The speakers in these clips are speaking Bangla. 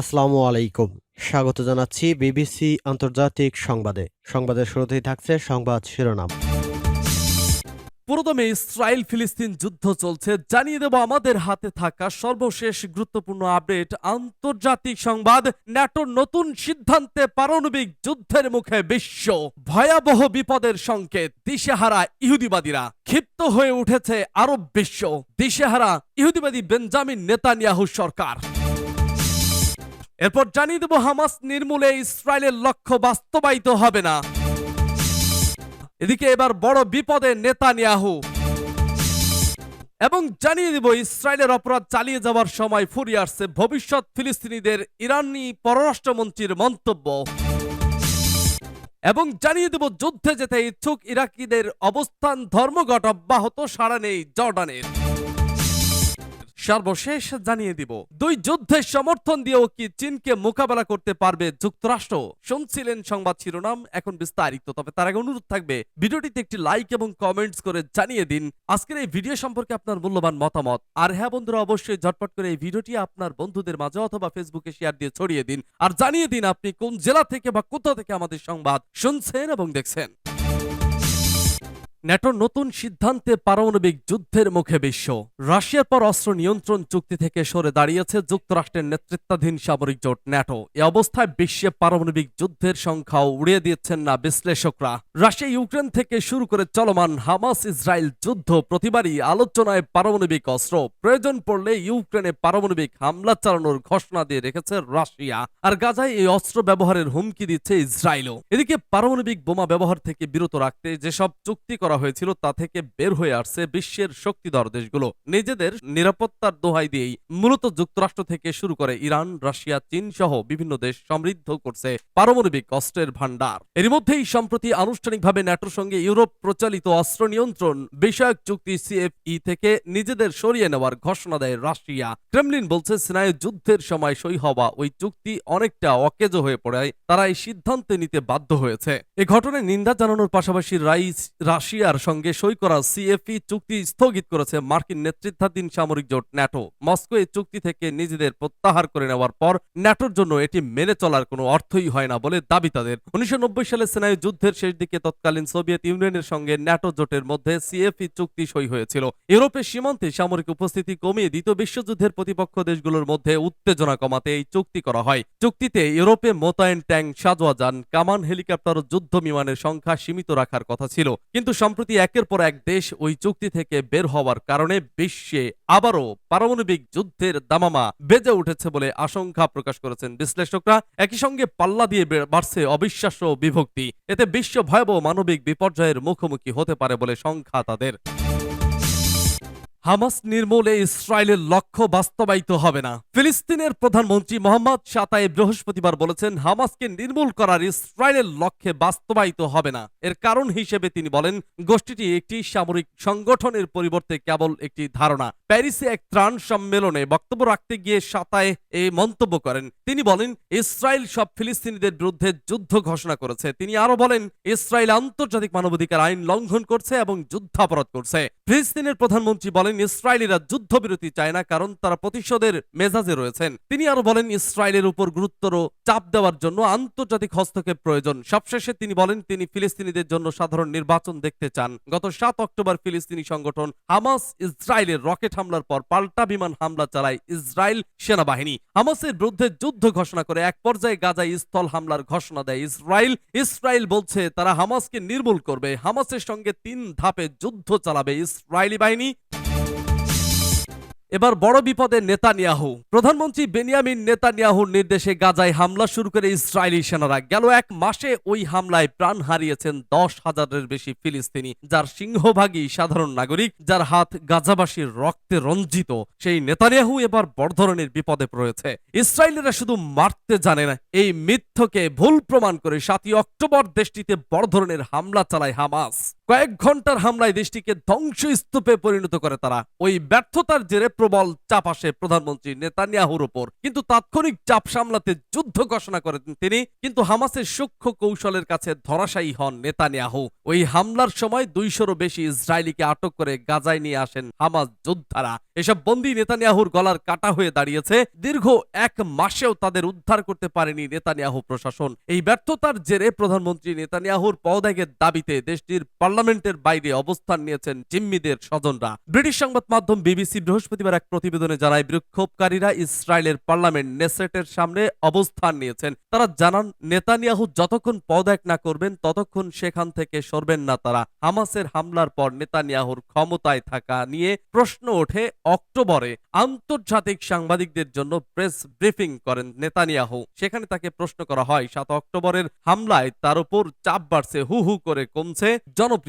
আসসালামু আলাইকুম। স্বাগত জানাচ্ছি বিবিসি আন্তর্জাতিক সংবাদে। সংবাদের শুরুতেই থাকছে সংবাদ শিরোনাম। পুরোদমে ইসরায়েল ফিলিস্তিন যুদ্ধ চলছে। জানিয়ে দেব আমাদের হাতে থাকা সর্বশেষ গুরুত্বপূর্ণ আপডেট। আন্তর্জাতিক সংবাদ, ন্যাটোর নতুন সিদ্ধান্তে পারমাণবিক যুদ্ধের মুখে বিশ্ব। ভয়াবহ বিপদের সংকেত, দিশেহারা ইহুদিবাদীরা। ক্ষিপ্ত হয়ে উঠেছে আরব বিশ্ব। দিশেহারা ইহুদিবাদী বেঞ্জামিন নেতানিয়াহু সরকার। এরপর জানিয়ে দেব হামাস নির্মূলে ইসরায়েলের লক্ষ্য বাস্তবায়িত হবে না। এদিকে এবার বড় বিপদে নেতানিয়াহু। এবং জানিয়ে দিব ইসরায়েলের অপরাধ চালিয়ে যাওয়ার সময় ফুরিয়ে আসছে ভবিষ্যৎ ফিলিস্তিনিদের ইরানি পররাষ্ট্রমন্ত্রীর মন্তব্য। এবং জানিয়ে দেব যুদ্ধে যেতে ইচ্ছুক ইরাকিদের অবস্থান ধর্মঘট অব্যাহত সারা নেই জর্ডানের। সর্বশেষ জানিয়ে দিব, দুই যুদ্ধের সমর্থন দিয়েও কি চীনকে মোকাবেলা করতে পারবে যুক্তরাষ্ট্র? শুনছিলেন সংবাদ শিরোনাম, এখন বিস্তারিত। তবে তার আগে অনুরোধ থাকবে, ভিডিওটিতে একটি লাইক এবং কমেন্টস করে জানিয়ে দিন, আজকের এই ভিডিও সম্পর্কে আপনার মূল্যবান মতামত। আর হ্যাঁ বন্ধুরা, অবশ্যই ঝটপট করে এই ভিডিওটি আপনার বন্ধুদের মাঝে অথবা ফেসবুকে শেয়ার দিয়ে ছড়িয়ে দিন। আর জানিয়ে দিন আপনি কোন জেলা থেকে বা কোথা থেকে আমাদের সংবাদ শুনছেন এবং দেখছেন। ন্যাটোর নতুন সিদ্ধান্তে পারমাণবিক যুদ্ধের মুখে বিশ্ব। রাশিয়ার পর অস্ত্র নিয়ন্ত্রণ চুক্তি থেকে সরে দাঁড়িয়েছে যুক্তরাষ্ট্রের নেতৃত্বাধীন সামরিক জোট ন্যাটো। এ অবস্থায় বিশ্বে পারমাণবিক যুদ্ধের সংখ্যাও উড়িয়ে দিচ্ছেন না বিশ্লেষকরা। রাশিয়া ইউক্রেন থেকে শুরু করে চলমান হামাস ইসরায়েল যুদ্ধ প্রতিবারই আলোচনায় পারমাণবিক অস্ত্র। প্রয়োজন পড়লে ইউক্রেনে পারমাণবিক হামলা চালানোর ঘোষণা দিয়ে রেখেছে রাশিয়া। আর গাজায় এই অস্ত্র ব্যবহারের হুমকি দিচ্ছে ইসরায়েলও। এদিকে পারমাণবিক বোমা ব্যবহার থেকে বিরত রাখতে যেসব চুক্তি করা হয়েছিল তা থেকে বের হয়ে আসছে বিশ্বের শক্তিধর দেশগুলো। নিজেদের নিরাপত্তার দোহাই দিয়েই মূলত যুক্তরাষ্ট্র থেকে শুরু করে ইরান, রাশিয়া, চীন সহ বিভিন্ন দেশ সমৃদ্ধ করছে পারমাণবিক অস্ত্রের ভান্ডার এর মধ্যেই সম্প্রতি আনুষ্ঠানিকভাবে ন্যাটোর সঙ্গে ইউরোপ প্রচালিত অস্ত্র নিয়ন্ত্রণ বিষয়ক চুক্তি সিএফই থেকে নিজেদের সরিয়ে নেওয়ার ঘোষণা দেয় রাশিয়া। ক্রেমলিন বলছে, স্নায়ু যুদ্ধের সময় সই হওয়া ওই চুক্তি অনেকটা অকেজ হয়ে পড়ায় তারা এই সিদ্ধান্তে নিতে বাধ্য হয়েছে। এ ঘটনায় নিন্দা জানানোর পাশাপাশি রাইস রাশিয়ার সঙ্গে সই করা সিএফই চুক্তি স্থগিত করেছে মার্কিন নেতৃত্বাধীন সামরিক জোট ন্যাটো। মস্কো এই চুক্তি থেকে নিজেদের প্রত্যাহার করে নেওয়ার পর ন্যাটোর জন্য এটি মেনে চলার কোনো অর্থই হয় না বলে দাবি তাদের। উনিশশো সালে স্নায়ু যুদ্ধের শেষ দিকে তৎকালীন সোভিয়েত ইউনিয়নের সঙ্গে ন্যাটো জোটের মধ্যে সিএফই চুক্তি সই হয়েছিল। ইউরোপের সীমান্তে সামরিক উপস্থিতি কমিয়ে দ্বিতীয় বিশ্বযুদ্ধের প্রতিপক্ষ দেশগুলোর মধ্যে উত্তেজনা কমাতে এই চুক্তি করা হয়। চুক্তিতে ইউরোপে মোতায়েন ট্যাঙ্ক সাজোয়া যান। কামান হেলিকপ্টার ও যুদ্ধ বিমানের সংখ্যা সীমিত রাখার কথা ছিল। কিন্তু সম্প্রতি একের পর এক দেশ ওই চুক্তি থেকে বের হওয়ার কারণে বিশ্বে আবারও পারমাণবিক যুদ্ধের দামামা বেজে উঠেছে বলে আশঙ্কা প্রকাশ করেছেন বিশ্লেষকরা। একই সঙ্গে পাল্লা দিয়ে বাড়ছে অবিশ্বাস্য বিভক্তি। এতে বিশ্ব ভয়াবহ মানবিক বিপর্যয়ের মুখোমুখি হতে পারে বলে সংখ্যা তাদের। হামাস নির্মূলে ইসরায়েলের লক্ষ্য বাস্তবায়িত হবে না। ফিলিস্তিনের প্রধানমন্ত্রী মোহাম্মদ সাতাই বৃহস্পতিবার বলেছেন, হামাসকে নির্মূল করার ইসরায়েলের লক্ষ্যে বাস্তবায়িত হবে না। এর কারণ হিসেবে তিনি বলেন, গোষ্ঠীটি একটি সামরিক সংগঠনের পরিবর্তে কেবল একটি ধারণা। প্যারিসে এক ত্রাণ সম্মেলনে বক্তব্য রাখতে গিয়ে সাতায় এই মন্তব্য করেন। তিনি বলেন, ইসরায়েল সব ফিলিস্তিনিদের বিরুদ্ধে যুদ্ধ ঘোষণা করেছে। তিনি আরও বলেন, ইসরায়েল আন্তর্জাতিক মানবাধিকার আইন লঙ্ঘন করছে এবং যুদ্ধাপরাধ করছে। ফিলিস্তিনের প্রধানমন্ত্রী বলেন ইসরায়েলিরা যুদ্ধবিরতি চায় না কারণ তারা প্রতিশোধের মেজাজে রয়েছেন। তিনি আরও বলেন, ইসরায়েলের উপর গুরুত্বর চাপ দেওয়ার জন্য আন্তর্জাতিক হস্তক্ষেপ প্রয়োজন। সবশেষে তিনি বলেন, তিনি ফিলিস্তিনিদের জন্য সাধারণ নির্বাচন দেখতে চান। গত সাত অক্টোবর ফিলিস্তিনি সংগঠন হামাস ইসরায়েলের রকেট হামলার পর পাল্টা বিমান হামলা চালায় ইসরায়েল সেনাবাহিনী। হামাসের বিরুদ্ধে যুদ্ধ ঘোষণা করে এক পর্যায়ে গাজায় স্থল হামলার ঘোষণা দেয় ইসরায়েল। ইসরায়েল বলছে, তারা হামাসকে নির্মূল করবে। হামাসের সঙ্গে তিন ধাপে যুদ্ধ চালাবে ইসরায়েলি বাহিনী। এবার বড় বিপদে নেতানিয়াহু। প্রধানমন্ত্রী বেনিয়ামিন নেতানিয়াহুর নির্দেশে গাজায় হামলা শুরু করে ইসরায়েলি সেনারা। গেল এক মাসে ওই হামলায় প্রাণ হারিয়েছেন দশ হাজারের বেশি ফিলিস্তিনি, যার সিংহভাগই সাধারণ নাগরিক, যার হাত গাজাবাসীর রক্তে রঞ্জিত। সেই নেতানিয়াহু এবার বড় ধরনের বিপদে পড়েছে। ইসরায়েলিরা শুধু মারতে জানে না, এই মিথ্যকে ভুল প্রমাণ করে সাতই অক্টোবর দেশটিতে বড় ধরনের হামলা চালায় হামাস। কয়েক ঘণ্টার হামলায় দেশটিকে ধ্বংসস্তূপে পরিণত করে তারা। ওই ব্যর্থতার জেরে প্রবল চাপ আসে প্রধানমন্ত্রী নেতানিয়াহুর ওপর। কিন্তু তাৎক্ষণিক চাপ সামলাতে যুদ্ধ ঘোষণা করেন তিনি। কিন্তু হামাসের সূক্ষ্ম কৌশলের কাছে ধরাশায়ী হন নেতানিয়াহু। ওই হামলার সময় দুইশোরও বেশি ইসরায়েলিকে আটক করে গাজায় নিয়ে আসেন হামাস যোদ্ধারা। এসব বন্দী নেতানিয়াহুর গলার কাটা হয়ে দাঁড়িয়েছে। দীর্ঘ এক মাসেও তাদের উদ্ধার করতে পারেনি নেতানিয়াহু প্রশাসন। এই ব্যর্থতার জেরে প্রধানমন্ত্রী নেতানিয়াহুর পদত্যাগের দাবিতে দেশটির পার্লামেন্টের বাইরে অবস্থান নিয়েছেন জিম্মিদের স্বজনরা। ব্রিটিশ সংবাদ মাধ্যম বিবিসি বৃহস্পতিবার এক প্রতিবেদনে জানায়, বিক্ষোভকারীরা ইসরায়েলের পার্লামেন্ট নেসেটের সামনে অবস্থান নিয়েছেন। তারা জানান, নেতানিয়াহু যতক্ষণ পদত্যাগ না করবেন, ততক্ষণ সেখান থেকে সরবেন না তারা। হামাসের হামলার পর নেতানিয়াহুর ক্ষমতায় থাকা নিয়ে প্রশ্ন ওঠে অক্টোবরে। আন্তর্জাতিক সাংবাদিকদের জন্য প্রেস ব্রিফিং করেন নেতানিয়াহু। সেখানে তাকে প্রশ্ন করা হয়, সাত অক্টোবরের হামলায় তার উপর চাপ বাড়ছে, হু হু করে কমছে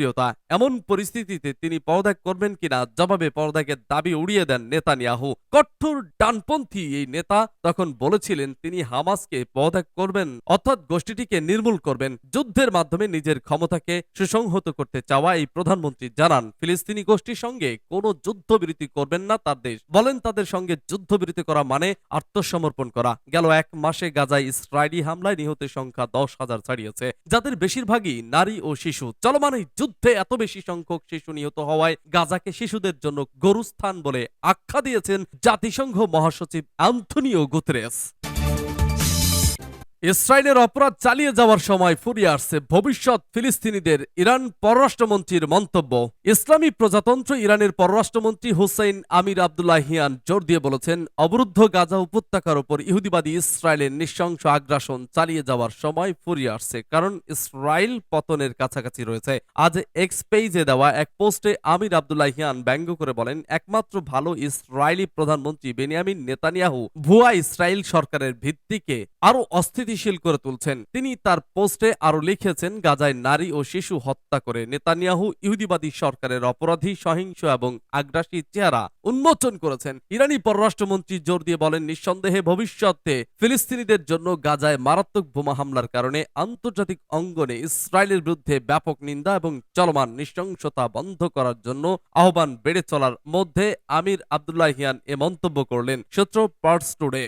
জনপ্রিয়তা এমন পরিস্থিতিতে তিনি পদত্যাগ করবেন কিনা জবাবে পদত্যাগের দাবি উড়িয়ে দেন নেতানিয়াহু। কঠোর ডানপন্থী এই নেতা তখন বলেছিলেন তিনি হামাসকে পদত্যাগ করবেন, অর্থাৎ গোষ্ঠীটিকে নির্মূল করবেন, যুদ্ধের মাধ্যমে নিজের ক্ষমতাকে সুসংহত করতে চাওয়া এই প্রধানমন্ত্রী জানান। ফিলিস্তিনি গোষ্ঠীর সঙ্গে কোনো যুদ্ধবিরতি করবেন না তার দেশ। বলেন তাদের সঙ্গে যুদ্ধবিরতি করা মানে আত্মসমর্পণ করা। গেল এক মাসে গাজায় ইসরায়েলি হামলায় নিহতের সংখ্যা দশ হাজার ছাড়িয়েছে, যাদের বেশিরভাগই নারী ও শিশু। চলমান এই যুদ্ধে এত বেশি সংখ্যক শিশু নিহত হওয়ায় গাজাকে শিশুদের জন্য গরুস্থান বলে আখ্যা দিয়েছেন জাতিসংঘ মহাসচিব অ্যান্থনিও গুতরেস। ইসরায়েলের অপরাধ চালিয়ে যাওয়ার সময় ফুরিয়ে আসছে ভবিষ্যৎ ফিলিস্তিনিদের ইরান পররাষ্ট্রমন্ত্রীর মন্তব্য। ইসলামী প্রজাতন্ত্র ইরানের পররাষ্ট্রমন্ত্রী হুসেইন আমির আবদুল্লাহ হিয়ান জোর দিয়ে বলেছেন, অবরুদ্ধ গাজা উপত্যকার উপর ইহুদিবাদী ইসরায়েলের নৃশংস আগ্রাসন চালিয়ে যাওয়ার সময় ফুরিয়ে আসছে, কারণ ইসরায়েল পতনের কাছাকাছি রয়েছে। আজ এক্স পেজে দেওয়া এক পোস্টে আমির আবদুল্লাহ হিয়ান ব্যঙ্গ করে বলেন, একমাত্র ভালো ইসরায়েলি প্রধানমন্ত্রী বেনিয়ামিন নেতানিয়াহু ভুয়া ইসরায়েল সরকারের ভিত্তিকে আরও অস্থিতিশীল করে তুলছেন। তিনি তার পোস্টে আরও লিখেছেন, গাজায় নারী ও শিশু হত্যা করে নেতানিয়াহু ইহুদিবাদী সরকারের অপরাধী, সহিংস এবং আগ্রাসী চেহারা উন্মোচন করেছেন। ইরানি পররাষ্ট্রমন্ত্রী জোর দিয়ে বলেন, নিঃসন্দেহে ভবিষ্যতে ফিলিস্তিনিদের জন্য গাজায় মারাত্মক বোমা হামলার কারণে আন্তর্জাতিক অঙ্গনে ইসরায়েলের বিরুদ্ধে ব্যাপক নিন্দা এবং চলমান নৃশংসতা বন্ধ করার জন্য আহ্বান বেড়ে চলার মধ্যে আমির আবদুল্লাহ হিয়ান এ মন্তব্য করলেন। সূত্র পার্টস টুডে।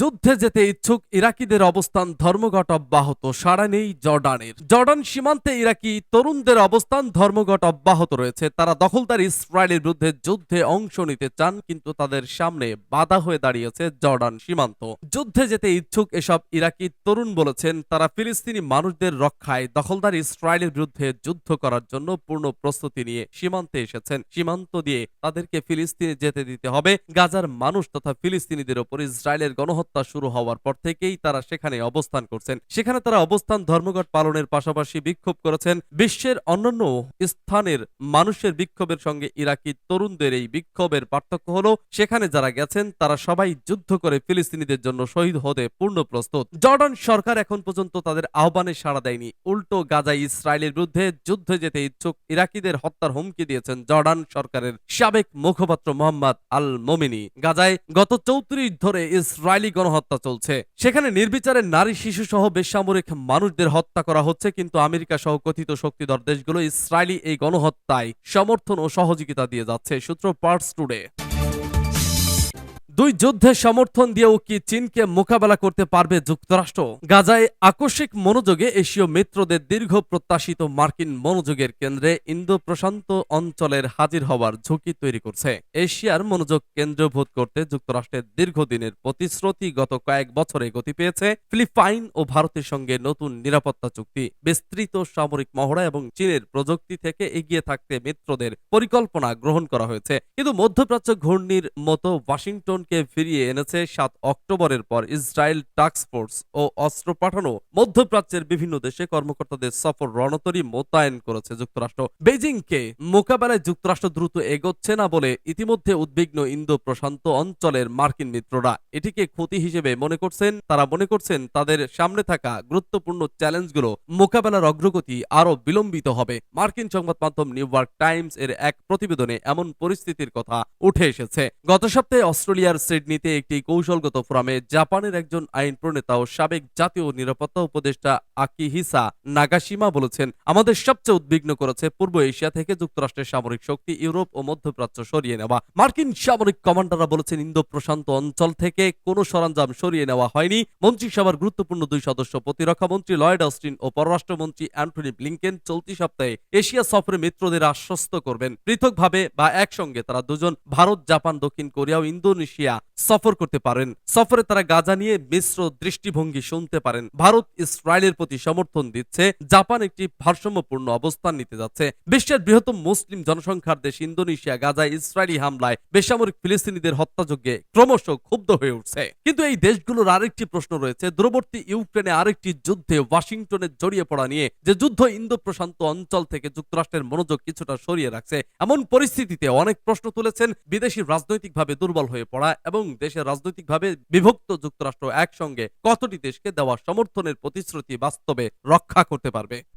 যুদ্ধে যেতে ইচ্ছুক ইরাকিদের অবস্থান ধর্মঘট অব্যাহত, সাড়া নেই জর্ডানের। জর্ডান সীমান্তে ইরাকি তরুণদের অবস্থান ধর্মঘট অব্যাহত রয়েছে। তারা দখলদার ইসরায়েলের বিরুদ্ধে যুদ্ধে অংশ নিতে চান, কিন্তু তাদের সামনে বাধা হয়ে দাঁড়িয়েছে জর্ডান সীমান্ত। যুদ্ধে যেতে ইচ্ছুক এসব ইরাকি তরুণ বলেছেন, তারা ফিলিস্তিনি মানুষদের রক্ষায় দখলদার ইসরায়েলের বিরুদ্ধে যুদ্ধ করার জন্য পূর্ণ প্রস্তুতি নিয়ে সীমান্তে এসেছেন। সীমান্ত দিয়ে তাদেরকে ফিলিস্তিনে যেতে দিতে হবে। গাজার মানুষ তথা ফিলিস্তিনিদের ওপর ইসরায়েলের গণহত্যা শুরু হওয়ার পর থেকেই তারা সেখানে অবস্থান করছেন। সেখানে তারা অবস্থান ধর্মঘট পালনের পাশাপাশি বিক্ষোভ করেছেন। বিশ্বের অন্যান্য স্থানের মানুষের বিক্ষোভের সঙ্গে ইরাকি তরুণদের এই বিক্ষোভের পার্থক্য হলো, সেখানে যারা গেছেন, তারা সবাই যুদ্ধ করে ফিলিস্তিনিদের জন্য শহীদ হতে পূর্ণ প্রস্তুত। জর্ডান সরকার এখন পর্যন্ত তাদের আহ্বানে সাড়া দেয়নি। উল্টো গাজায় ইসরায়েলের বিরুদ্ধে যুদ্ধে যেতে ইচ্ছুক ইরাকিদের হত্যার হুমকি দিয়েছেন জর্ডান সরকারের সাবেক মুখপাত্র মোহাম্মদ আল মোমিনি গাজায় গত চৌত্রিশ ধরে ইসরায়েলি গণহত্যা চলছে। সেখানে নির্বিচারে নারী, শিশু সহ বেসামরিক মানুষদের হত্যা করা হচ্ছে, কিন্তু আমেরিকা সহ কথিত শক্তিধর দেশগুলো ইসরায়েলি এই গণহত্যায় সমর্থন ও সহযোগিতা দিয়ে যাচ্ছে, সূত্র পার্টস টুডে দুই যুদ্ধের সমর্থন দিয়েও কি চীনকে মোকাবেলা করতে পারবে যুক্তরাষ্ট্র? গাজায় আকস্মিক মনোযোগে এশীয় মিত্রদের দীর্ঘ প্রত্যাশিত মার্কিন মনোযোগের কেন্দ্রে ইন্দো প্রশান্ত অঞ্চলের হাজির হওয়ার ঝুঁকি তৈরি করছে। এশিয়ার মনোযোগ কেন্দ্রীভূত করতে যুক্তরাষ্ট্রের দীর্ঘদিনের প্রতিশ্রুতি গত কয়েক বছরে গতি পেয়েছে। ফিলিপাইন ও ভারতের সঙ্গে নতুন নিরাপত্তা চুক্তি, বিস্তৃত সামরিক মহড়া এবং চীনের প্রযুক্তি থেকে এগিয়ে থাকতে মিত্রদের পরিকল্পনা গ্রহণ করা হয়েছে। কিন্তু মধ্যপ্রাচ্য ঘূর্ণির মতো ওয়াশিংটনকে ফিরিয়ে এনেছে সাত অক্টোবরের পর ইসরায়েল ফোর্স ও অস্ত্র পাঠানো মধ্যপ্রাচ্যের বিভিন্ন দেশে কর্মকর্তাদের সফর রণতরী মোতায়েন করেছে যুক্তরাষ্ট্র। বেজিংকে মোকাবেলায় যুক্তরাষ্ট্র দ্রুত এগোচ্ছে না বলে ইতিমধ্যে উদ্বিগ্ন ইন্দো প্রশান্ত অঞ্চলের মার্কিন মিত্ররা। এটিকে ক্ষতি হিসেবে মনে করছেন, তারা মনে করছেন তাদের সামনে থাকা গুরুত্বপূর্ণ চ্যালেঞ্জগুলো মোকাবেলার অগ্রগতি আরও বিলম্বিত হবে। মার্কিন সংবাদ মাধ্যম নিউ ইয়র্ক টাইমস এর এক প্রতিবেদনে এমন পরিস্থিতির কথা উঠে এসেছে। গত সপ্তাহে অস্ট্রেলিয়ার ইন্দোনেশিয়ার সিডনিতে একটি কৌশলগত ফোরামে জাপানের একজন আইন প্রণেতা ও সাবেক জাতীয় নিরাপত্তা উপদেষ্টা আকিহিসা নাগাসিমা বলেছেন, আমাদের সবচেয়ে উদ্বিগ্ন করেছে পূর্ব এশিয়া থেকে যুক্তরাষ্ট্রের সামরিক শক্তি, ইউরোপ ও মধ্যপ্রাচ্য সরিয়ে নেওয়া। মার্কিন সামরিক কমান্ডাররা বলেছেন, ইন্দো প্রশান্ত অঞ্চল থেকে কোনো সরঞ্জাম সরিয়ে নেওয়া হয়নি। মন্ত্রিসভার গুরুত্বপূর্ণ দুই সদস্য প্রতিরক্ষা মন্ত্রী লয়েড অস্টিন ও পররাষ্ট্রমন্ত্রী অ্যান্টনি ব্লিংকেন চলতি সপ্তাহে এশিয়া সফরে মিত্রদের আশ্বস্ত করবেন। পৃথকভাবে বা একসঙ্গে তারা দুজন, ভারত, জাপান, দক্ষিণ কোরিয়া ও ইন্দোনেশিয়া সফর করতে পারেন। সফরে তারা গাজা নিয়ে মিশ্র দৃষ্টিভঙ্গি শুনতে পারেন। ভারত ইসরায়েলের প্রতি সমর্থন দিচ্ছে। জাপান একটি ভারসাম্যপূর্ণ অবস্থান নিতে যাচ্ছে। বিশ্বের বৃহত্তম মুসলিম জনসংখ্যার দেশ ইন্দোনেশিয়া, গাজায় ইসরায়েলি হামলায় বেসামরিক ফিলিস্তিনিদের হত্যাযজ্ঞে ক্রমশ ক্ষুব্ধ হয়ে উঠছে। কিন্তু এই দেশগুলোর আরেকটি প্রশ্ন রয়েছে। দূরবর্তী ইউক্রেনে আরেকটি যুদ্ধে ওয়াশিংটনে জড়িয়ে পড়া নিয়ে যে যুদ্ধ ইন্দো প্রশান্ত অঞ্চল থেকে যুক্তরাষ্ট্রের মনোযোগ কিছুটা সরিয়ে রাখছে, এমন পরিস্থিতিতে অনেক প্রশ্ন তুলেছেন বিদেশি রাজনৈতিকভাবে দুর্বল হয়ে পড়া এবং দেশের রাজনৈতিকভাবে বিভক্ত যুক্তরাষ্ট্র একসঙ্গে কতটি দেশকে দেওয়া সমর্থনের প্রতিশ্রুতি বাস্তবে রক্ষা করতে পারবে?